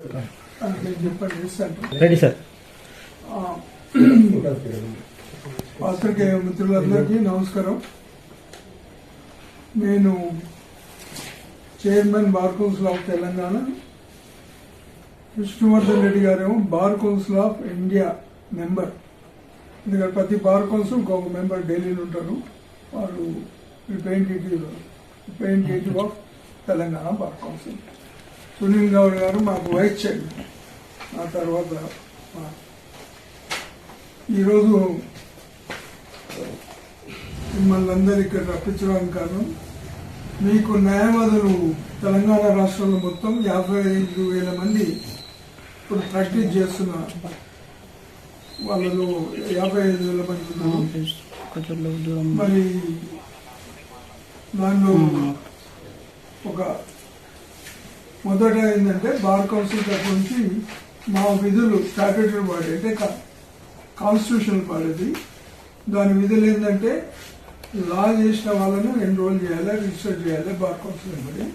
చెప్పండి ready sir. పాత్రికేయ మిత్రులందరికీ నమస్కారం. నేను chairman bar council of Telangana Vishnuvardhan Reddy గారేమో bar council of India member. ఎందుకంటే ప్రతి బార్ కౌన్సిల్ ఒక మెంబర్ ఢిల్లీలో ఉంటారు. వాళ్ళు representative representative of Telangana bar council. Sunil Goud గారు మాకు వైస్ చైర్మన్. ఆ తర్వాత ఈరోజు మిమ్మల్ని అందరు ఇక్కడ రప్పించడానికి కారణం మీకు న్యాయవాదులు తెలంగాణ రాష్ట్రంలో మొత్తం యాభై ఐదు వేల మంది ఇప్పుడు ప్రాక్టీస్ చేస్తున్న వాళ్ళలో యాభై ఐదు వేల మంది మరి దానిలో ఒక మొదట ఏంటంటే బార్ కౌన్సిల్ తరఫు నుంచి మా విధులు స్టాట్యూటరీ బాడీ అంటే కాన్స్టిట్యూషనల్ బాడీది దాని విధులు ఏంటంటే లా చేసిన వాళ్ళను ఎన్రోల్ చేయాలి రిజిస్టర్ చేయాలి బార్ కౌన్సిల్ బడి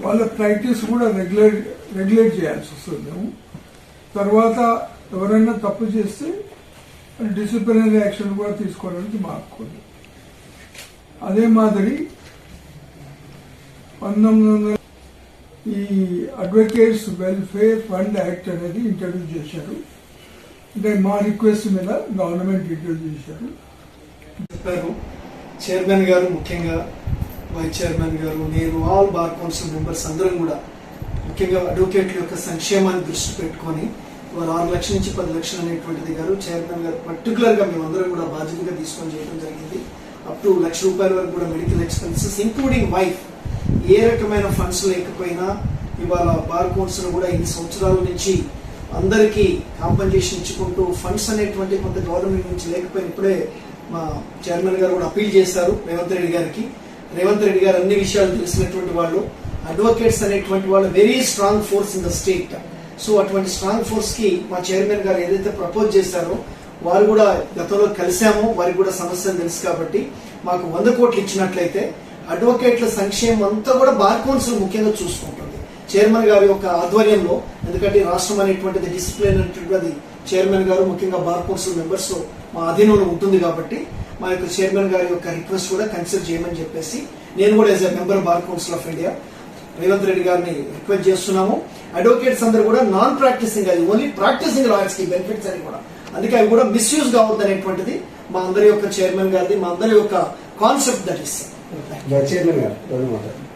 వాళ్ళ ప్రాక్టీస్ కూడా రెగ్యులేట్ రెగ్యులేట్ చేయాల్సి వస్తుంది మేము. తర్వాత ఎవరైనా తప్పు చేస్తే డిసిప్లినరీ యాక్షన్ కూడా తీసుకోవడానికి మాకు అదే మాదిరి పంతొమ్మిది వందల ఈ అడ్వకేట్స్ వెల్ఫేర్ ఫండ్ యాక్ట్ అనేది ఇంట్రడ్యూస్ చేశారు. అంటే మా రిక్వెస్ట్ మీద గవర్నమెంట్ ఇంట్రడ్యూస్ చేశారు. చెప్పారు. చైర్మన్ గారు ముఖ్యంగా వైస్ చైర్మన్ గారు నేను ఆల్ బార్ కౌన్సిల్ మెంబర్స్ అందరం కూడా ముఖ్యంగా అడ్వకేట్ల యొక్క సంక్షేమాన్ని దృష్టి పెట్టుకొని వారు ఆరు లక్షల నుంచి పది లక్షలు అనేటువంటిది గారు చైర్మన్ గారు పర్టికులర్గా మేమందరం కూడా బాధ్యతగా తీసుకొని చేయడం జరిగింది. అప్ టు లక్ష రూపాయల వరకు కూడా మెడికల్ ఎక్స్పెన్సెస్ ఇంక్లూడింగ్ వైఫ్ ఏ రకమైన ఫండ్స్ లేకపోయినా ఇవాళ బార్ కౌన్సిల్ కూడా ఇన్ని సంవత్సరాల నుంచి అందరికీ కాంపన్సేషన్ ఇచ్చుకుంటూ ఫండ్స్ అనేటువంటి కొంత గవర్నమెంట్ నుంచి లేకపోయినా ఇప్పుడే మా చైర్మన్ గారు కూడా అప్పీల్ చేశారు రేవంత్ రెడ్డి గారికి. రేవంత్ రెడ్డి గారు అన్ని విషయాలు తెలిసినటువంటి వాళ్ళు. అడ్వకేట్స్ అనేటువంటి వాళ్ళు very strong force in the state so అటువంటి స్ట్రాంగ్ ఫోర్స్కి మా చైర్మన్ గారు ఏదైతే ప్రపోజ్ చేశారో వారు కూడా గతంలో కలిశాము వారికి కూడా సమస్యలు తెలుసు కాబట్టి మాకు వంద కోట్లు ఇచ్చినట్లయితే అడ్వకేట్ల సంక్షేమం అంతా కూడా బార్ కౌన్సిల్ ముఖ్యంగా చూసుకుంటుంది. చైర్మన్ గారి యొక్క ఆధ్వర్యంలో ఎందుకంటే రాష్ట్రం అనేటువంటిది డిసిప్లిన్ అనేటువంటిది చైర్మన్ గారు ముఖ్యంగా బార్ కౌన్సిల్ మెంబర్స్ మా అధీనంలో ఉంటుంది కాబట్టి మా యొక్క చైర్మన్ గారి యొక్క రిక్వెస్ట్ కూడా కన్సిడర్ చేయమని చెప్పేసి నేను కూడా as a member bar council of India Revanth Reddy గారిని రిక్వెస్ట్ చేస్తున్నాము. అడ్వకేట్స్ అందరూ కూడా నాన్ ప్రాక్టీసింగ్ అది ఓన్లీ ప్రాక్టీసింగ్ లాయర్స్కి బెనిఫిట్స్ అని కూడా. అందుకే అవి కూడా మిస్యూజ్ కావద్దు అనేటువంటిది మా అందరి యొక్క చైర్మన్ గారిది మా అందరి యొక్క కాన్సెప్ట్ దట్ ఇస్ చైర్మన్ గారు రెండు మాట్లాడు